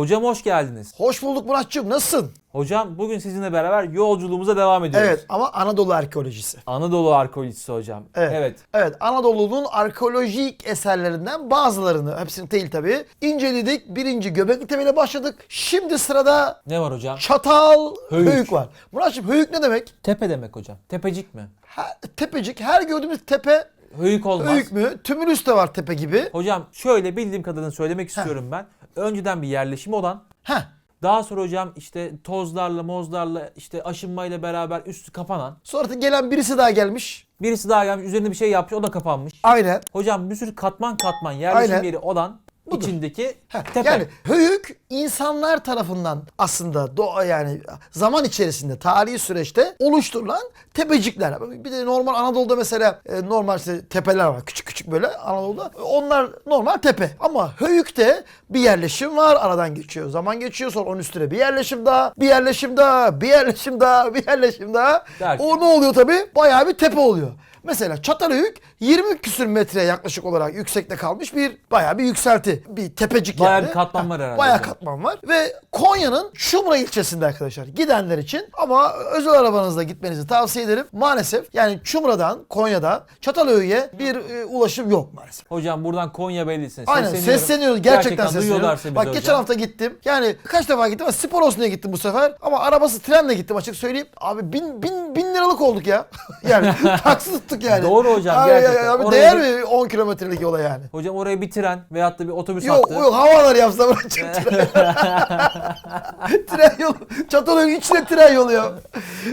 Hocam hoş geldiniz. Hoş bulduk Muratçığım. Nasılsın? Hocam bugün sizinle beraber yolculuğumuza devam ediyoruz. Evet ama Anadolu arkeolojisi. Anadolu arkeolojisi hocam. Evet. evet. Evet Anadolu'nun arkeolojik eserlerinden bazılarını, hepsini değil tabii, inceledik. Birinci Göbekli Tepe'yle başladık. Şimdi sırada Ne var hocam? Çatal Höyük. Höyük, var. Muratçığım Höyük ne demek? Tepe demek hocam. Tepecik mi? Her, tepecik. Her gördüğümüz tepe Höyük olmaz. Höyük mü? Tümülüs de var tepe gibi. Hocam şöyle bildiğim kadarını söylemek istiyorum ben. Önceden bir yerleşim olan Heh. daha sonra hocam işte tozlarla mozlarla işte aşınmayla beraber üstü kapanan Sonra da gelen birisi daha gelmiş. birisi daha gelmiş üzerinde bir şey yapmış o da kapanmış. Aynen. Hocam bir sürü katman katman yerleşim Aynen. yeri olan Budur. içindeki Heh, tepe. Yani höyük insanlar tarafından aslında doğa yani zaman içerisinde tarihi süreçte oluşturulan tepecikler. Bir de normal Anadolu'da mesela e, normal işte tepeler var. Küçük küçük böyle Anadolu'da. Onlar normal tepe. Ama höyükte bir yerleşim var. Aradan geçiyor. Zaman geçiyor. Sonra onun üstüne bir yerleşim daha. Bir yerleşim daha. Bir yerleşim daha. Bir yerleşim daha. Derken? O ne oluyor tabii? Bayağı bir tepe oluyor. Mesela Çatalhöyük 20 küsür metre yaklaşık olarak yüksekte kalmış bir bayağı bir yükselti. Bir tepecik Bayağı yani. bir katman var herhalde Bayağı hocam. Katman var. Ve Konya'nın Çumra ilçesinde arkadaşlar gidenler için ama özel arabanızla gitmenizi tavsiye ederim. Maalesef yani Çumra'dan Konya'dan Çatalhöyük'e bir e, ulaşım yok maalesef. Hocam buradan Konya Belediyesi'ne Aynen sesleniyoruz. Gerçekten, sesleniyoruz. duyuyorlarsa bizi Bak hocam. geçen hafta gittim. Yani kaç defa gittim ama spor olsun diye gittim bu sefer. Ama arabası trenle gittim açık söyleyeyim. Abi bin, bin, bin liralık olduk ya. yani taksi tuttuk yani. Doğru hocam, Abi, gerçekten. Abi, Oraya değer bir- mi 10 kilometrelik yola yani? Hocam oraya bir tren veyahut da bir otobüs Yok hattı. yok havalar yapsa bırakacak tren. yolu. Çatalhöyük içine tren yolu ya.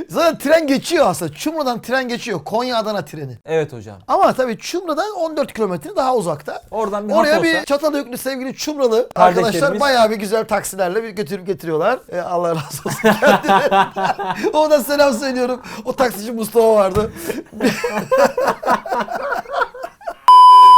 Zaten tren geçiyor aslında. Çumra'dan tren geçiyor. Konya Adana treni. Evet hocam. Ama tabii Çumra'dan 14 kilometre daha uzakta. Oradan bir Oraya hat bir olsa- Çatalhöyüklü sevgili Çumralı arkadaşlar bayağı bir güzel taksilerle bir götürüp getiriyorlar. E, Allah razı olsun kendilerine. Ona selam söylüyorum. O taksici Mustafa vardı.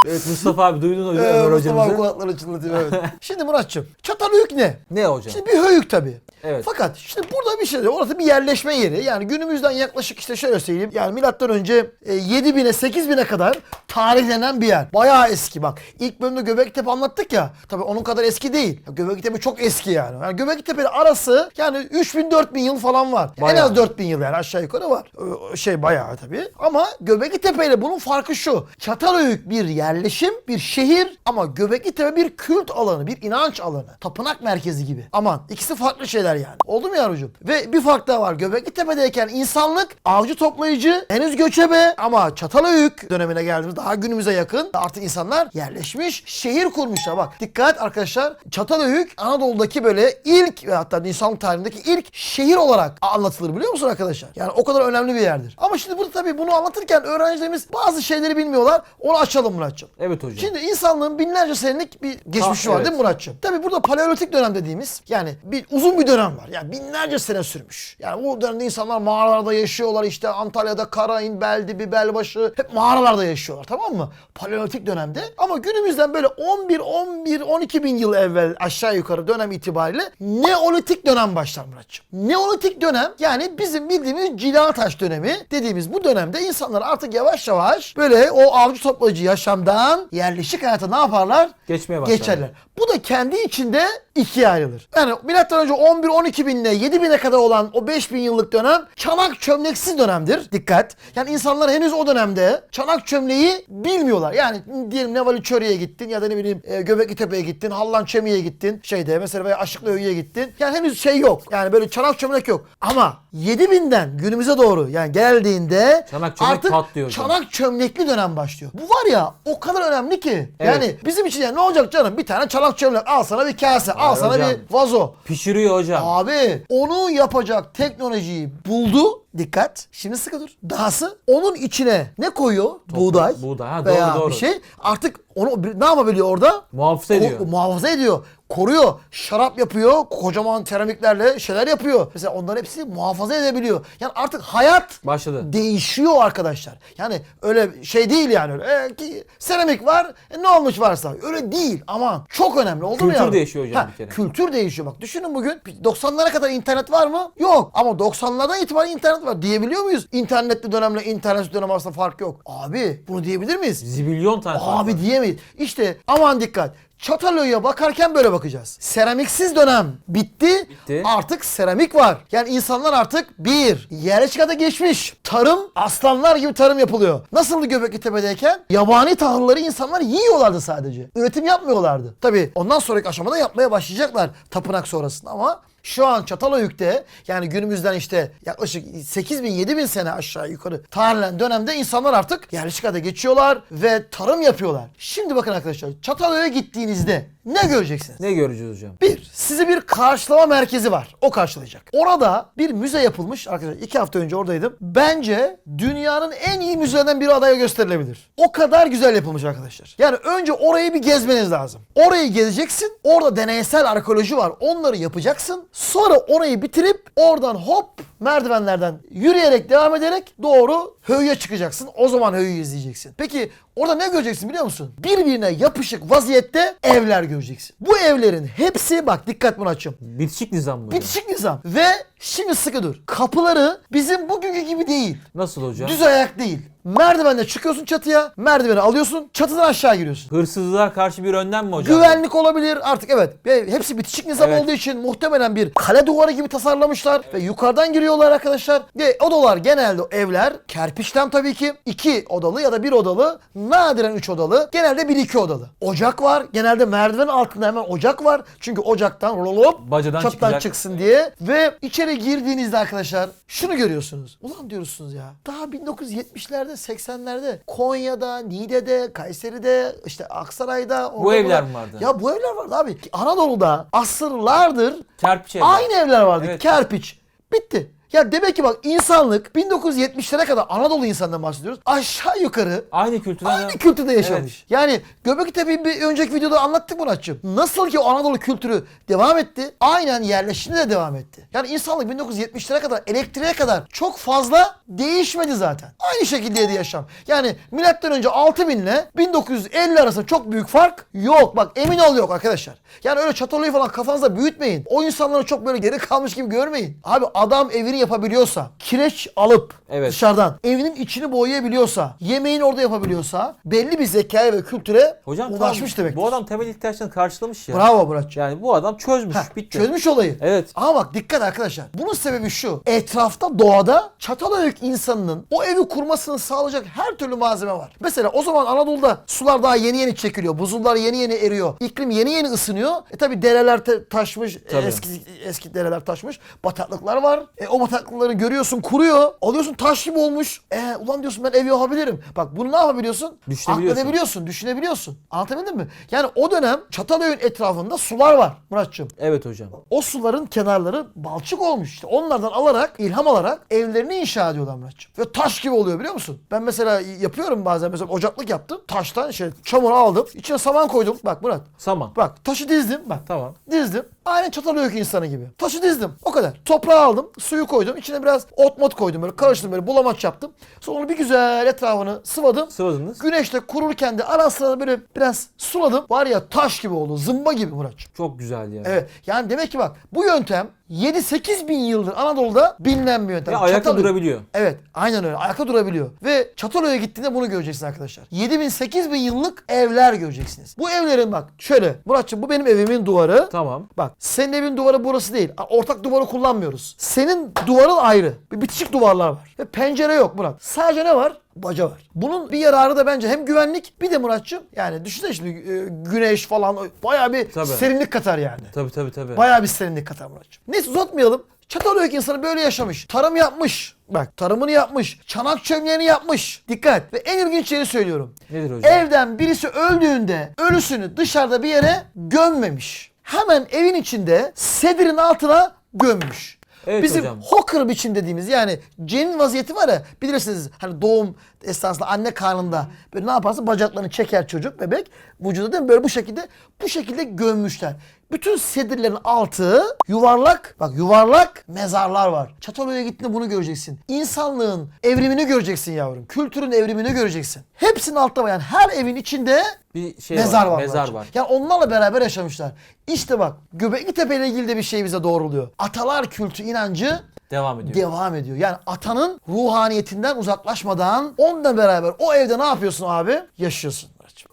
Evet Mustafa abi duydun hocam Ee, Ömer Mustafa hocamızı. kulakları çınlatıyor evet. Şimdi Muratçım Çatalhöyük ne? Ne hocam? Şimdi bir höyük tabii. Evet. Fakat şimdi burada bir şey de orası bir yerleşme yeri. Yani günümüzden yaklaşık işte şöyle söyleyeyim. Yani milattan önce e, 7000'e 8000'e kadar tarihlenen bir yer. Bayağı eski bak. İlk bölümde Göbektepe anlattık ya. Tabii onun kadar eski değil. Göbektepe çok eski yani. Yani Göbektepe ile arası yani 3000 4000 yıl falan var. En Bayağı. az 4000 yıl yani aşağı yukarı var. Şey bayağı tabii. Ama Göbektepe ile bunun farkı şu. Çatalhöyük bir yerleşim, bir şehir ama Göbektepe bir kült alanı, bir inanç alanı. Tapınak merkezi gibi. Aman ikisi farklı şeyler yani. Oldu mu yavrucuğum? Ve bir fark daha var. Göbeklitepe'deyken insanlık avcı toplayıcı, henüz göçebe ama Çatalhöyük dönemine geldiğimiz daha günümüze yakın artık insanlar yerleşmiş, şehir kurmuşlar. Bak dikkat arkadaşlar. Çatalhöyük Anadolu'daki böyle ilk ve hatta insanlık tarihindeki ilk şehir olarak anlatılır biliyor musun arkadaşlar? Yani o kadar önemli bir yerdir. Ama şimdi burada tabii bunu anlatırken öğrencilerimiz bazı şeyleri bilmiyorlar. Onu açalım Muratçım. Evet hocam. Şimdi insanlığın binlerce senelik bir geçmişi var evet. değil mi Muratçım? Tabii burada paleolitik dönem dediğimiz yani bir uzun bir dönem var. Yani binlerce sene sürmüş. Yani bu dönemde insanlar mağaralarda yaşıyorlar işte Antalya'da Karain, Beldibi, Belbaşı hep mağaralarda yaşıyorlar tamam mı? Paleolitik dönemde ama günümüzden böyle 11, 11, 12 bin yıl evvel aşağı yukarı dönem itibariyle Neolitik dönem başlar Muratçım. Neolitik dönem yani bizim bildiğimiz cila taş dönemi dediğimiz bu dönemde insanlar artık yavaş yavaş böyle o avcı toplayıcı yaşamdan yerleşik hayata ne yaparlar? Geçmeye başlarlar. Geçerler. Bu da kendi içinde ikiye ayrılır. Yani milattan önce 11-12 binle 7 bine kadar olan o 5 bin yıllık dönem çanak çömleksiz dönemdir. Dikkat. Yani insanlar henüz o dönemde çanak çömleği bilmiyorlar. Yani diyelim Nevali Çöre'ye gittin ya da ne bileyim e, Göbekli Tepe'ye gittin, Hallan Çemi'ye gittin, şeyde mesela veya Aşıklı Öyü'ye gittin. Yani henüz şey yok. Yani böyle çanak çömlek yok. Ama 7000'den günümüze doğru yani geldiğinde Çanak çömlek artık patlıyor çanak çömlekli dönem başlıyor. Bu var ya o kadar önemli ki. Evet. Yani bizim için yani ne olacak canım? Bir tane çanak çömlek al sana bir kase, al sana hocam. bir vazo. Pişiriyor hocam. Abi onu yapacak teknolojiyi buldu. Dikkat. Şimdi sıkı dur. Dahası onun içine ne koyuyor? buğday. buğday. Ha, doğru, veya doğru. bir şey. Artık onu ne yapabiliyor orada? Muhafaza ediyor. Ko- muhafaza ediyor. Koruyor. Şarap yapıyor. Kocaman seramiklerle şeyler yapıyor. Mesela onların hepsi muhafaza edebiliyor. Yani artık hayat Başladı. değişiyor arkadaşlar. Yani öyle şey değil yani öyle. E, ki, seramik var. e, ne olmuş varsa. Öyle değil. Aman çok önemli. Oldu mu Kültür yavrum? değişiyor hocam bir kere. Kültür değişiyor. Bak düşünün bugün 90'lara kadar internet var mı? Yok. Ama 90'lardan itibaren internet var. Diyebiliyor muyuz? İnternetli dönemle internetsiz dönem arasında fark yok. Abi bunu diyebilir miyiz? Zibilyon tane fark var. Abi diyemeyiz. İşte aman dikkat. Çatalhöyük'e bakarken böyle bakacağız. Seramiksiz dönem bitti. Bitti. Artık seramik var. Yani insanlar artık bir, yerleşkada geçmiş. Tarım, aslanlar gibi tarım yapılıyor. Nasıldı Göbekli Tepe'deyken? Yabani tahılları insanlar yiyorlardı sadece. Üretim yapmıyorlardı. Tabii ondan sonraki aşamada yapmaya başlayacaklar tapınak sonrasında ama şu an Çatalhöyük'te yani günümüzden işte yaklaşık 8 bin 7 bin sene aşağı yukarı tarihen dönemde insanlar artık yerleşikada geçiyorlar ve tarım yapıyorlar. Şimdi bakın arkadaşlar Çatalhöyük'e gittiğinizde ne göreceksiniz? Ne göreceğiz hocam? Bir, sizi bir karşılama merkezi var. O karşılayacak. Orada bir müze yapılmış. Arkadaşlar iki hafta önce oradaydım. Bence dünyanın en iyi müzelerinden biri adaya gösterilebilir. O kadar güzel yapılmış arkadaşlar. Yani önce orayı bir gezmeniz lazım. Orayı gezeceksin. Orada deneysel arkeoloji var. Onları yapacaksın. Sonra orayı bitirip oradan hop merdivenlerden yürüyerek devam ederek doğru Höyü'ye çıkacaksın. O zaman Höyü'yü izleyeceksin. Peki orada ne göreceksin biliyor musun? Birbirine yapışık vaziyette evler göreceksin. Bu evlerin hepsi bak dikkat bunu açın. Bitişik nizam mı? Bitişik nizam. Ve şimdi sıkı dur. Kapıları bizim bugünkü gibi değil. Nasıl hocam? Düz ayak değil. Merdivenle çıkıyorsun çatıya. Merdiveni alıyorsun. Çatıdan aşağı giriyorsun. Hırsızlığa karşı bir önlem mi hocam? Güvenlik olabilir artık evet. Ve hepsi bitişik nizam Evet. olduğu için muhtemelen bir kale duvarı gibi tasarlamışlar. Ve yukarıdan giriyorlar arkadaşlar. Ve odalar genelde evler kerpiçten tabii ki iki odalı ya da bir odalı. Nadiren üç odalı. Genelde bir iki odalı. Ocak var. Genelde merdiven altında hemen ocak var. Çünkü ocaktan rolop Bacadan çıkacak. çıksın diye. Ve içeri girdiğinizde arkadaşlar şunu görüyorsunuz. Ulan diyorsunuz ya. Daha 1970'lerde 80'lerde Konya'da, Niğde'de, Kayseri'de, işte Aksaray'da. orada evler mi vardı? Ya bu evler vardı abi. Anadolu'da asırlardır Kerpiç evler. aynı evler vardı. Evet. Kerpiç. Bitti. Ya demek ki bak insanlık 1970'lere kadar Anadolu insanından bahsediyoruz. Aşağı yukarı Aynı kültürden. Aynı kültürde yaşamış. Yani Göbekli Tepe'yi bir önceki videoda anlattık Muratçım. Nasıl ki o Anadolu kültürü devam etti, aynen yerleşimde de devam etti. Yani insanlık 1970'lere kadar, elektriğe kadar çok fazla değişmedi zaten. Aynı şekildeydi yaşam. Yani milattan önce 6000 ile 1950 arasında çok büyük fark yok. Bak emin ol yok arkadaşlar. Yani öyle çatalıyı falan kafanızda büyütmeyin. O insanları çok böyle geri kalmış gibi görmeyin. Abi adam evini yapabiliyorsa, kireç alıp Evet. dışarıdan evinin içini boyayabiliyorsa, yemeğini orada yapabiliyorsa belli bir zekaya ve kültüre Hocam ulaşmış tamam, demek. Bu adam temel ihtiyaçlarını karşılamış ya. Bravo Muratçım. Yani bu adam çözmüş. Heh, bitti. Çözmüş olayı. Evet. Ama bak dikkat arkadaşlar. Bunun sebebi şu. Etrafta doğada Çatalhöyük insanının o evi kurmasını sağlayacak her türlü malzeme var. Mesela o zaman Anadolu'da sular daha yeni yeni çekiliyor. Buzullar yeni yeni eriyor. İklim yeni yeni ısınıyor. E tabi dereler taşmış. Tabii. Eski eski dereler taşmış. Bataklıklar var. E, o bataklıkları görüyorsun kuruyor. Alıyorsun taş gibi olmuş. E, ulan diyorsun ben ev yapabilirim. Bak bunu ne yapabiliyorsun? Düşünebiliyorsun. Akledebiliyorsun, düşünebiliyorsun. Anlatabildim mi? Yani o dönem Çatalhöyük'ün etrafında sular var Muratçım. Evet hocam. O suların kenarları balçık olmuş. İşte onlardan alarak, ilham alarak evlerini inşa ediyorlar Muratçım. Ve taş gibi oluyor biliyor musun? Ben mesela yapıyorum bazen mesela ocaklık yaptım. Taştan şey çamur aldım. İçine saman koydum. Bak Murat. Saman. Bak taşı dizdim. Bak. Tamam. Dizdim. Aynen Çatalhöyük insanı gibi. Taşı dizdim. O kadar. Toprağı aldım. Suyu koydum. İçine biraz ot mot koydum. Böyle karıştırdım. Böyle bulamaç yaptım. Sonra onu bir güzel etrafını sıvadım. Sıvadınız. Güneşte kururken de ara sıra böyle biraz suladım. Var ya taş gibi oldu. Zımba gibi Muratçım. Çok güzel yani. Evet. Yani demek ki bak bu yöntem 7-8 bin yıldır Anadolu'da bilinen bir yöntem. Ve ayakta Çatalhöyük- durabiliyor. Evet aynen öyle. Ayakta durabiliyor. Ve Çatalhöyük'e gittiğinde bunu göreceksiniz arkadaşlar. 7 bin 8 bin yıllık evler göreceksiniz. Bu evlerin bak şöyle. Muratçım bu benim evimin duvarı. Tamam. Bak senin evin duvarı burası değil. Ortak duvarı kullanmıyoruz. Senin duvarın ayrı. Bir bitişik duvarlar var. Ve pencere yok Murat. Sadece ne var? Baca var. Bunun bir yararı da bence hem güvenlik bir de Muratçım yani düşünsene şimdi e, güneş falan bayağı bir Tabii. serinlik katar yani. Tabii tabii tabii. Bayağı bir serinlik katar Muratçım. Neyse uzatmayalım. Çatalhöyük insanı böyle yaşamış. Tarım yapmış. Bak tarımını yapmış. Çanak çömleğini yapmış. Dikkat. Ve en ilginç yeri söylüyorum. Nedir hocam? Evden birisi öldüğünde ölüsünü dışarıda bir yere gömmemiş. Hemen evin içinde sedirin altına gömmüş. Evet Bizim hocam. hocker biçim dediğimiz yani cenin vaziyeti var ya bilirsiniz hani doğum esnasında anne karnında böyle ne yaparsın bacaklarını çeker çocuk bebek vücuda değil mi böyle bu şekilde bu şekilde gömmüşler. Bütün sedirlerin altı yuvarlak bak yuvarlak mezarlar var. Çatalhöyük'e gittiğinde bunu göreceksin. İnsanlığın evrimini göreceksin yavrum. Kültürün evrimini göreceksin. Hepsinin altta var yani her evin içinde bir şey mezar var. var. Mezar var. Yani onlarla beraber yaşamışlar. İşte bak Göbekli Tepe ile ilgili de bir şey bize doğruluyor. Atalar kültü inancı Devam ediyor. devam ediyor. Yani atanın ruhaniyetinden uzaklaşmadan onunla beraber o evde ne yapıyorsun abi? Yaşıyorsun.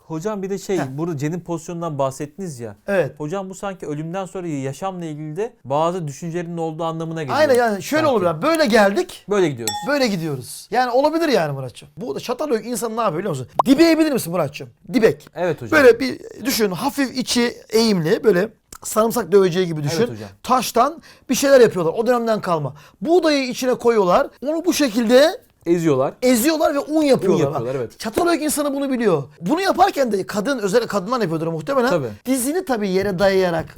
Hocam bir de şey Heh. burada cenin pozisyonundan bahsettiniz ya. Evet. Hocam bu sanki ölümden sonra yaşamla ilgili de bazı düşüncelerin olduğu anlamına geliyor. Aynen yani şöyle Sanki. olur böyle geldik Böyle gidiyoruz. böyle gidiyoruz. Yani olabilir yani Muratçım. Bu da insan ne yapıyor biliyor musun? Dibeği bilir misin Muratçım? Dibek. Evet hocam. Böyle bir düşün hafif içi eğimli böyle sarımsak döveceği gibi düşün. Evet hocam. Taştan bir şeyler yapıyorlar o dönemden kalma. Buğdayı içine koyuyorlar. Onu bu şekilde Eziyorlar. eziyorlar ve un yapıyorlar. yapıyorlar, Bak, evet. Çatalhöyük insanı bunu biliyor. Bunu yaparken de kadın özellikle kadınlar yapıyordur muhtemelen. Tabii. Dizini tabii yere dayayarak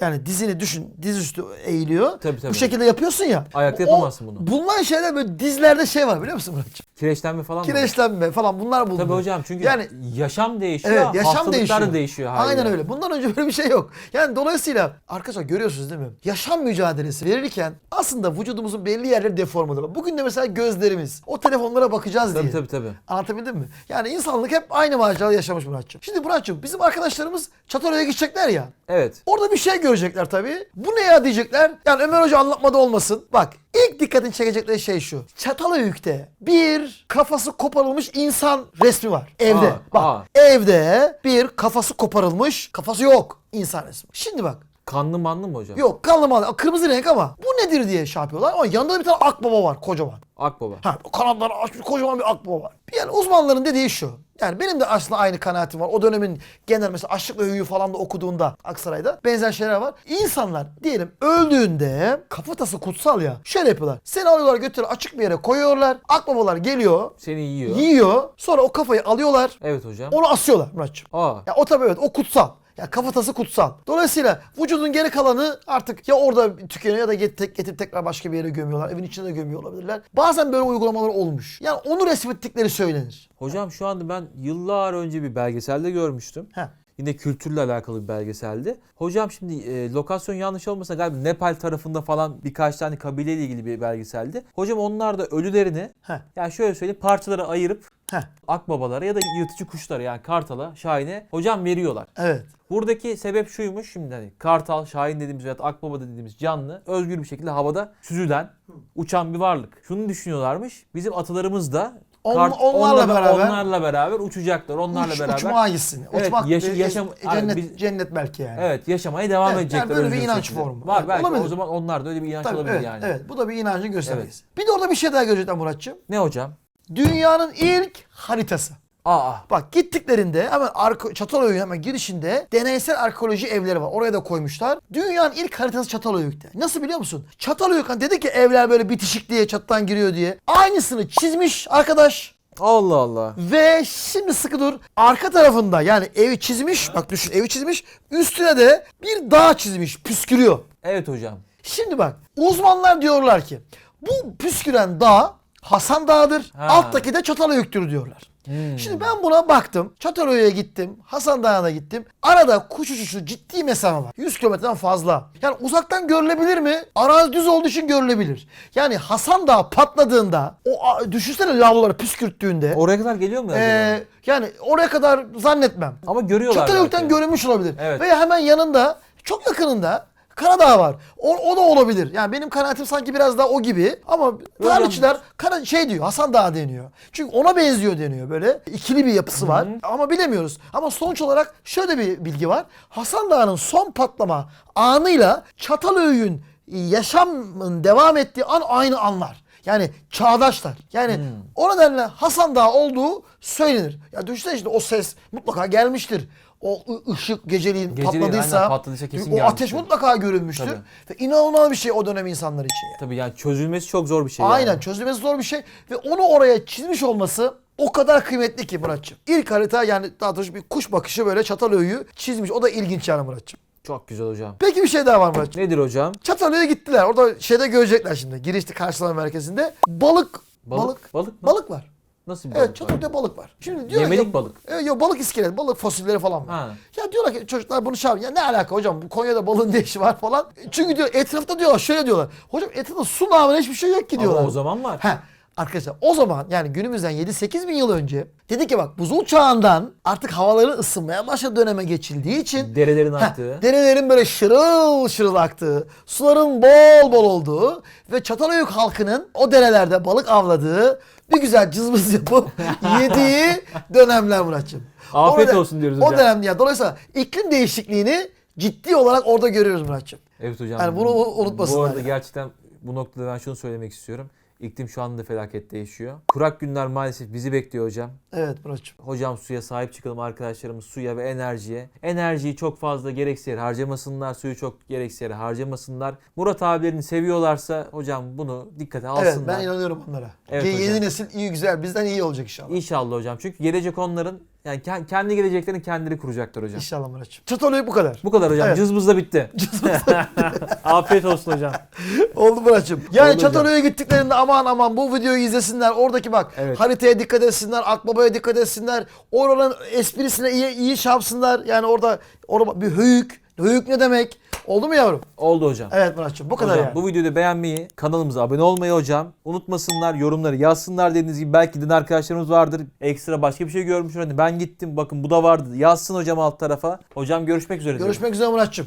yani dizini düşün diz eğiliyor. Tabii, tabii. Bu şekilde yapıyorsun ya. Ayakta O- yapamazsın bunu. Bulunan şeyler böyle dizlerde şey var biliyor musun Muratçım? Kireçlenme falan mı? Kireçlenme falan bunlar bulunuyor. Tabii hocam çünkü yani yaşam değişiyor. Evet yaşam değişiyor. değişiyor haliyle. Aynen öyle. Bundan önce böyle bir şey yok. Yani dolayısıyla arkadaşlar görüyorsunuz değil mi? Yaşam mücadelesi verirken aslında vücudumuzun belli yerleri deformadır. Bugün de mesela gözlerimiz. O telefonlara bakacağız Tabii diye. tabii tabii. Anlatabildim mi? Yani insanlık hep aynı macera yaşamış Muratçım. Şimdi Muratçım bizim arkadaşlarımız Çatalhöyük'e gidecekler ya. Evet. Orada bir şey görecekler tabii. Bu ne ya diyecekler. Yani Ömer Hoca anlatmada olmasın. Bak ilk dikkatini çekecekleri şey şu. Çatalhöyük'te bir kafası koparılmış insan resmi var. Evde. Aa, bak aa. evde bir kafası koparılmış kafası yok insan resmi. Şimdi bak Kanlı manlı mı hocam? yok kanlı malı kırmızı renk ama bu nedir diye şey yapıyorlar. Ama yanında da bir tane akbaba var kocaman. Akbaba. Ha, kanatları açmış kocaman bir akbaba var. Yani uzmanların dediği şu. Yani benim de aslında aynı kanaatim var. O dönemin genel mesela Aşık ve Hüyü falan da okuduğunda Aksaray'da benzer şeyler var. İnsanlar diyelim öldüğünde kafatası kutsal ya. Şöyle yapıyorlar. Seni alıyorlar götürüyor açık bir yere koyuyorlar. Akbabalar geliyor. Seni yiyor. Yiyor. Sonra o kafayı alıyorlar. Evet hocam. Onu asıyorlar Muratçım. Aa. Ya o tabii evet o kutsal. Ya kafatası kutsal. Dolayısıyla vücudun geri kalanı artık ya orada tükeniyor ya da getirip, getirip tekrar başka bir yere gömüyorlar. Evin içine de gömüyor olabilirler. Bazen böyle uygulamalar olmuş. Yani onu resmettikleri söylenir. Hocam şu anda ben yıllar önce bir belgeselde görmüştüm. Heh. Yine kültürle alakalı bir belgeseldi. Hocam şimdi e, lokasyon yanlış olmasa galiba Nepal tarafında falan birkaç tane kabileyle ilgili bir belgeseldi. Hocam onlar da ölülerini Heh. yani şöyle söyleyeyim parçalara ayırıp Heh. akbabalara ya da yırtıcı kuşlara yani kartala, şahine hocam veriyorlar. Evet. Buradaki sebep şuymuş şimdi hani kartal, şahin dediğimiz veya akbaba dediğimiz canlı özgür bir şekilde havada süzülen, uçan bir varlık. Şunu düşünüyorlarmış. Bizim atalarımız da On- onlarla beraber- onlarla beraber uçacaklar. Onlarla Uç, beraber uçmağa gitsin. Evet, Uçmak e, yaşam- cennet, abi biz- cennet belki yani. Evet yaşamaya devam Evet, edecekler. yani böyle bir inanç şekilde. formu. Var Evet, belki olabilir. o zaman onlarda öyle bir inanç Tabii, olabilir evet, yani. evet. Bu da bir inancın göstergesi. Bir de orada bir şey daha görecekler Muratçım. Ne hocam? Dünyanın ilk haritası. Aa Bak gittiklerinde hemen arka, Çatalhöyük'ün hemen girişinde deneysel arkeoloji evleri var. Oraya da koymuşlar. Dünyanın ilk haritası Çatalhöyük'te. Nasıl biliyor musun? Çatalhöyük hani dedi ki evler böyle bitişik diye çattan giriyor diye. Aynısını çizmiş arkadaş. Allah Allah. Ve şimdi sıkı dur. Arka tarafında yani evi çizmiş. Bak düşün evi çizmiş. Üstüne de bir dağ çizmiş. Püskürüyor. Evet hocam. Şimdi bak uzmanlar diyorlar ki bu püsküren dağ Hasan Dağı'dır. Ha. Alttaki de Çatalhöyük'tür diyorlar. Hmm. Şimdi ben buna baktım. Çatalhöyük'e gittim. Hasan Dağı'na gittim. Arada kuş uçuşu ciddi mesafe var. 100 kilometreden fazla. Yani uzaktan görülebilir mi? Arazi düz olduğu için görülebilir. Yani Hasan Dağı patladığında o düşünsene lavları püskürttüğünde Oraya kadar geliyor mu ee, yani oraya kadar zannetmem. Ama görüyorlar Çatalhöyük'ten görünmüş olabilir. Evet. Veya hemen yanında çok yakınında Karadağ var. O, o da olabilir. Yani benim kanaatim sanki biraz daha o gibi. Ama tarihçiler Kara, şey diyor Hasan Dağı deniyor. Çünkü ona benziyor deniyor böyle. İkili bir yapısı var. Ama bilemiyoruz. Ama sonuç olarak şöyle bir bilgi var. Hasan Dağı'nın son patlama anıyla Çatalhöyük'ün yaşamın devam ettiği an aynı anlar. Yani çağdaşlar. Yani o nedenle Hasan Dağı olduğu söylenir. Ya düşünsene işte o ses mutlaka gelmiştir. O ışık geceliğin, Geceliğin patladıysa, aynen patladıysa kesin o gelmiştir. ateş mutlaka görünmüştür. Tabii. Ve inanılmaz bir şey o dönem insanlar için. yani. Tabii yani çözülmesi çok zor bir şey. Aynen yani. çözülmesi zor bir şey. Ve onu oraya çizmiş olması o kadar kıymetli ki Muratçım. İlk harita yani daha doğrusu bir kuş bakışı böyle Çatalhöyük'ü çizmiş. O da ilginç yani Muratçım. Çok güzel hocam. Peki bir şey daha var Muratçım. Nedir hocam? Çatalhöyük'e gittiler. Orada şeyde görecekler şimdi. Girişte karşılama merkezinde. Balık. Balık. Balık. Balık mı? Balık var. Nasıl bir balık Evet var? Çatalhöyük'te balık var. Şimdi diyor Yemelik ya, balık. Evet, yok balık iskelet, balık fosilleri falan var. Ha. Ya diyorlar ki çocuklar bunu yapıyor. Ya ne alaka hocam bu Konya'da balığın ne işi var falan. Çünkü diyor etrafta diyorlar şöyle diyorlar. Hocam etrafta su namına hiçbir şey yok ki diyorlar. Ama o zaman var. He. Arkadaşlar o zaman yani günümüzden 7-8 bin yıl önce dedi ki bak buzul çağından artık havaların ısınmaya başladığı döneme geçildiği için Derelerin Heh, aktığı. derelerin böyle şırıl şırıl aktığı, suların bol bol olduğu ve Çatalhöyük halkının o derelerde balık avladığı bir güzel cızbız yapıp yediği dönemler Muratçım. Afiyet O dönem- olsun diyoruz O hocam. dönem ya dolayısıyla iklim değişikliğini ciddi olarak orada görüyoruz Muratçım. Evet hocam. Yani bunu unutmasınlar Bu arada yani. gerçekten bu noktada ben şunu söylemek istiyorum. İklim şu anda felaket değişiyor. Kurak günler maalesef bizi bekliyor hocam. Evet Muratçım. Hocam suya sahip çıkalım arkadaşlarımız suya ve enerjiye. Enerjiyi çok fazla gereksiz yere harcamasınlar. Suyu çok gereksiz yere harcamasınlar. Murat abilerini seviyorlarsa hocam bunu dikkate alsınlar. Evet ben inanıyorum onlara. Evet Ye- Yeni hocam. nesil iyi güzel bizden iyi olacak inşallah. İnşallah hocam. Çünkü gelecek onların yani ke- kendi geleceklerini kendileri kuracaklar hocam. İnşallah Muratçım. Çatalhöyük bu kadar. Bu kadar hocam. Evet. Cızbız da bitti. Afiyet olsun hocam. Oldu Muratçım. Yani Oldu hocam. Gittiklerinde aman aman bu videoyu izlesinler. Oradaki bak Evet. haritaya dikkat etsinler. Akbaba'ya dikkat etsinler. Oranın esprisine iyi, iyi yapsınlar. Yani orada, orada bir höyük. Höyük ne demek? Oldu mu yavrum? Oldu hocam. Evet Muratçım bu kadar Hocam yani. bu videoyu da beğenmeyi, kanalımıza abone olmayı hocam. Unutmasınlar, yorumları yazsınlar dediğiniz gibi. Belki din arkadaşlarımız vardır. Ekstra başka bir şey görmüş. Hani ben gittim bakın bu da vardı. Yazsın hocam alt tarafa. Hocam görüşmek üzere. Görüşmek üzere Muratçım.